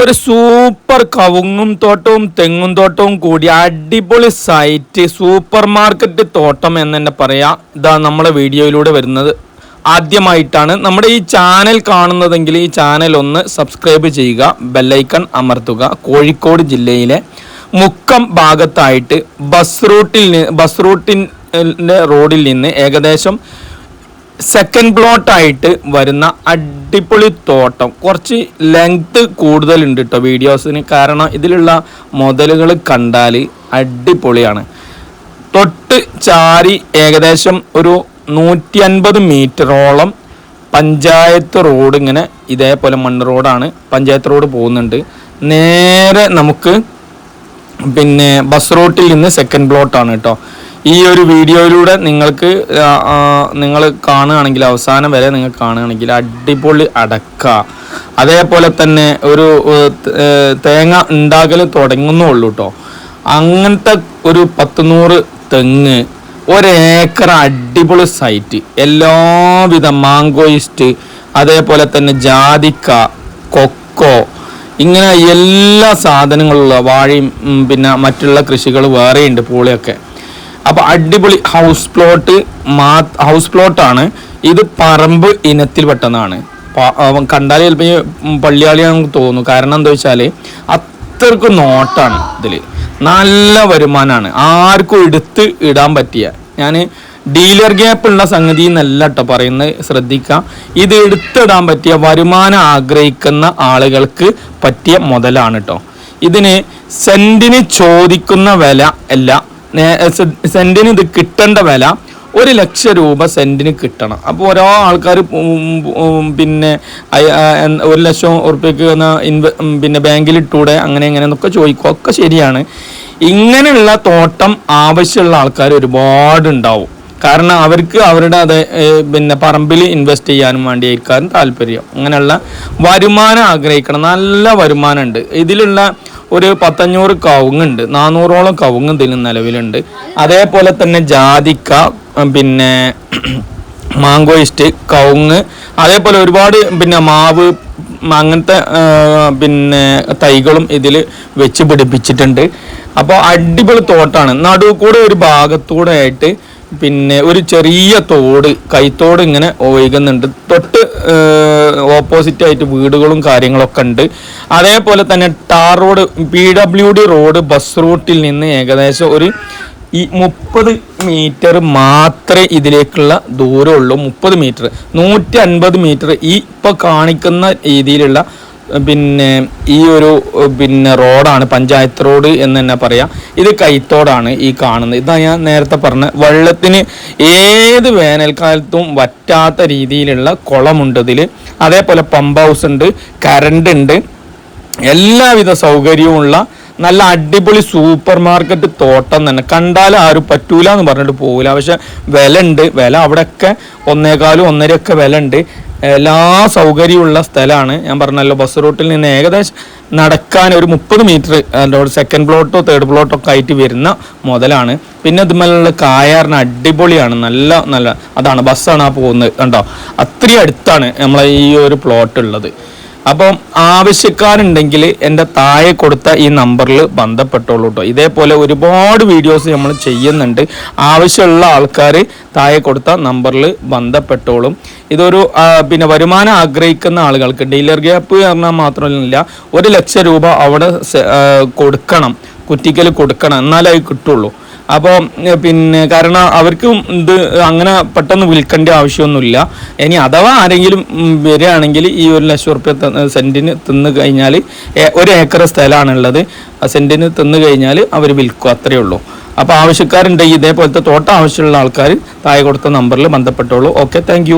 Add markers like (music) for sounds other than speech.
ഒരു സൂപ്പർ കവുങ്ങും തോട്ടവും തെങ്ങും തോട്ടവും കൂടി അടിപൊളി സൈറ്റ് സൂപ്പർ മാർക്കറ്റ് തോട്ടം എന്ന് തന്നെ പറയാം. ഇതാ നമ്മളെ വീഡിയോയിലൂടെ വരുന്നത്. ആദ്യമായിട്ടാണ് നമ്മുടെ ഈ ചാനൽ കാണുന്നതെങ്കിൽ ഈ ചാനൽ ഒന്ന് സബ്സ്ക്രൈബ് ചെയ്യുക ബെല്ലൈക്കൺ അമർത്തുക. കോഴിക്കോട് ജില്ലയിലെ മുക്കം ഭാഗത്തായിട്ട് ബസ് റൂട്ടിൽ ബസ് റൂട്ടിന്റെ റോഡിൽ നിന്ന് ഏകദേശം സെക്കൻഡ് പ്ലോട്ടായിട്ട് വരുന്ന അടിപൊളി തോട്ടം. കുറച്ച് ലെങ്ത് കൂടുതലുണ്ട് കേട്ടോ വീഡിയോസിന് കാരണം ഇതിലുള്ള മുതലുകൾ കണ്ടാൽ അടിപൊളിയാണ്. തൊട്ട് ചാരി ഏകദേശം ഒരു നൂറ്റി അൻപത് മീറ്ററോളം പഞ്ചായത്ത് റോഡ് ഇങ്ങനെ ഇതേപോലെ മണ്ണ് റോഡാണ് പഞ്ചായത്ത് റോഡ് പോകുന്നുണ്ട്. നേരെ നമുക്ക് പിന്നെ ബസ് റൂട്ടിൽ നിന്ന് സെക്കൻഡ് പ്ലോട്ടാണ് കേട്ടോ ഈ ഒരു വീഡിയോയിലൂടെ നിങ്ങൾക്ക് നിങ്ങൾ കാണുകയാണെങ്കിൽ അവസാനം വരെ നിങ്ങൾ കാണുകയാണെങ്കിൽ അടിപൊളി അടക്ക. അതേപോലെ തന്നെ ഒരു തേങ്ങ ഉണ്ടാകൽ തുടങ്ങുന്നുള്ളൂ കേട്ടോ അങ്ങനത്തെ ഒരു പത്ത് നൂറ് തെങ്ങ് ഒരേക്കർ അടിപൊളി സൈറ്റ്. എല്ലാവിധ മാങ്കോയിസ്റ്റ് അതേപോലെ തന്നെ ജാതിക്ക കൊക്കോ ഇങ്ങനെ എല്ലാ സാധനങ്ങളുള്ള വാഴയും പിന്നെ മറ്റുള്ള കൃഷികൾ വേറെയുണ്ട് പൂളിയൊക്കെ. അപ്പോൾ അടിപൊളി ഹൗസ് പ്ലോട്ട് മാ ഹൗസ് പ്ലോട്ടാണ് ഇത് പറമ്പ് ഇനത്തിൽ പെട്ടെന്നാണ് കണ്ടാൽ ചിലപ്പോൾ പള്ളിയാളിയാണെന്ന് തോന്നുന്നു. കാരണം എന്താ വെച്ചാൽ അത്രക്കും നോട്ടാണ് ഇതിൽ നല്ല വരുമാനമാണ് ആർക്കും എടുത്ത് ഇടാൻ പറ്റിയ. ഞാൻ ഡീലർ ഗ്യാപ്പ് ഉള്ള സംഗതി എന്നല്ല കേട്ടോ പറയുന്നത് ശ്രദ്ധിക്കുക ഇത് എടുത്തിടാൻ പറ്റിയ വരുമാനം ആഗ്രഹിക്കുന്ന ആളുകൾക്ക് പറ്റിയ മുതലാണ് കേട്ടോ ഇതിന് സെന്റിന് ചോദിക്കുന്ന വില അല്ല. സെന്റിന് ഇത് കിട്ടേണ്ട വില ഒരു ലക്ഷം രൂപ സെന്റിന് കിട്ടണം. അപ്പോൾ ഓരോ ആൾക്കാർ പിന്നെ ഒരു ലക്ഷം ഉറുപ്പ്യക്ക് ഇൻവെ പിന്നെ ബാങ്കിൽ ഇട്ടൂടെ അങ്ങനെ എങ്ങനെ എന്നൊക്കെ ചോദിക്കും. ഒക്കെ ശരിയാണ്. ഇങ്ങനെയുള്ള തോട്ടം ആവശ്യമുള്ള ആൾക്കാർ ഒരുപാട് ഉണ്ടാവും കാരണം അവർക്ക് അവരുടെ അത് പിന്നെ പറമ്പിൽ ഇൻവെസ്റ്റ് ചെയ്യാനും വേണ്ടിയായിരിക്കും താല്പര്യം. അങ്ങനെയുള്ള വരുമാനം ആഗ്രഹിക്കണം. നല്ല വരുമാനമുണ്ട്. ഇതിലുള്ള ഒരു പത്തഞ്ഞൂറ് കവുങ്ങുണ്ട്. നാനൂറോളം കവുങ്ങ് ഇതിൽ നിലവിലുണ്ട്. അതേപോലെ തന്നെ ജാതിക്ക പിന്നെ (clears throat) മാങ്കോയിസ്റ്റ് കവുങ്ങ് അതേപോലെ ഒരുപാട് പിന്നെ മാവ് അങ്ങനത്തെ പിന്നെ തൈകളും ഇതിൽ വെച്ച് പിടിപ്പിച്ചിട്ടുണ്ട്. അപ്പോൾ അടിപൊളി തോട്ടാണ്. നടുവ് കൂടെ ഒരു ഭാഗത്തൂടെ ആയിട്ട് പിന്നെ ഒരു ചെറിയ തോട് കൈത്തോട് ഇങ്ങനെ ഒഴുകുന്നുണ്ട്. തൊട്ട് ഓപ്പോസിറ്റ് ആയിട്ട് വീടുകളും കാര്യങ്ങളൊക്കെ ഉണ്ട്. അതേപോലെ തന്നെ tar road P W D road bus റൂട്ടിൽ നിന്ന് ഏകദേശം ഒരു ഈ മുപ്പത് മീറ്റർ മാത്രമേ ഇതിലേക്കുള്ള ദൂരമുള്ളൂ. മുപ്പത് മീറ്റർ നൂറ്റി അൻപത് മീറ്റർ ഈ ഇപ്പോൾ കാണിക്കുന്ന രീതിയിലുള്ള പിന്നെ ഈ ഒരു പിന്നെ റോഡാണ് പഞ്ചായത്ത് റോഡ് എന്ന് തന്നെ പറയാം. ഇത് കൈത്തോടാണ് ഈ കാണുന്നത്. ഇതാ ഞാൻ നേരത്തെ പറഞ്ഞ വെള്ളത്തിന് ഏത് വേനൽക്കാലത്തും വറ്റാത്ത രീതിയിലുള്ള കുളമുണ്ട് ഇതിൽ അതേപോലെ പമ്പ് ഹൗസ് ഉണ്ട് കറണ്ട് ഉണ്ട്. എല്ലാവിധ സൗകര്യവുമുള്ള നല്ല അടിപൊളി സൂപ്പർ മാർക്കറ്റ് തോട്ടം തന്നെ. കണ്ടാൽ ആരും പറ്റൂല എന്ന് പറഞ്ഞിട്ട് പോകില്ല പക്ഷെ വില ഉണ്ട് വില അവിടെയൊക്കെ ഒന്നേകാലും ഒന്നരയൊക്കെ വില ഉണ്ട് എല്ലാ സൗകര്യമുള്ള സ്ഥലമാണ്. ഞാൻ പറഞ്ഞല്ലോ ബസ് റൂട്ടിൽ നിന്ന് ഏകദേശം നടക്കാൻ ഒരു മുപ്പത് മീറ്റർ സെക്കൻഡ് പ്ലോട്ടോ തേർഡ് പ്ലോട്ടോ ഒക്കെ ആയിട്ട് വരുന്ന മുതലാണ്. പിന്നെ ഇതുമല്ലുള്ള കായാറിന് അടിപൊളിയാണ്. നല്ല നല്ല അതാണ് ബസ്സാണ് ആ പോകുന്നത്. കണ്ടോ? അത്രയും അടുത്താണ് നമ്മളെ ഈ ഒരു പ്ലോട്ട് ഉള്ളത്. അപ്പം ആവശ്യക്കാരുണ്ടെങ്കിൽ എന്റെ താഴെ കൊടുത്ത ഈ നമ്പറിൽ ബന്ധപ്പെട്ടോളൂ കേട്ടോ ഇതേപോലെ ഒരുപാട് വീഡിയോസ് നമ്മൾ ചെയ്യുന്നുണ്ട്. ആവശ്യമുള്ള ആൾക്കാർ താഴെ കൊടുത്ത നമ്പറിൽ ബന്ധപ്പെട്ടോളും. ഇതൊരു പിന്നെ വരുമാനം ആഗ്രഹിക്കുന്ന ആളുകൾക്ക് ഡീലർ ഗ്യാപ്പ് പറഞ്ഞാൽ മാത്രമല്ല ഒരു ലക്ഷം രൂപ അവിടെ കൊടുക്കണം കുറ്റിക്കൽ കൊടുക്കണം എന്നാലേ കിട്ടുള്ളൂ. അപ്പോൾ പിന്നെ കാരണം അവർക്കും ഇത് അങ്ങനെ പെട്ടെന്ന് വിൽക്കേണ്ട ആവശ്യമൊന്നുമില്ല. ഇനി അഥവാ ആരെങ്കിലും വരികയാണെങ്കിൽ ഈ ഒരു ലക്ഷം ഉറുപ്പ്യ സെന്റിന് തിന്ന് കഴിഞ്ഞാൽ ഒരു ഏക്കർ സ്ഥലമാണുള്ളത്. ആ സെന്റിന് തിന്ന് കഴിഞ്ഞാൽ അവർ വിൽക്കും അത്രയേ ഉള്ളൂ. അപ്പോൾ ആവശ്യക്കാരുണ്ടെങ്കിൽ ഇതേപോലത്തെ തോട്ടം ആവശ്യമുള്ള ആൾക്കാർ താഴെ കൊടുത്ത നമ്പറിൽ ബന്ധപ്പെട്ടോളൂ. Okay thank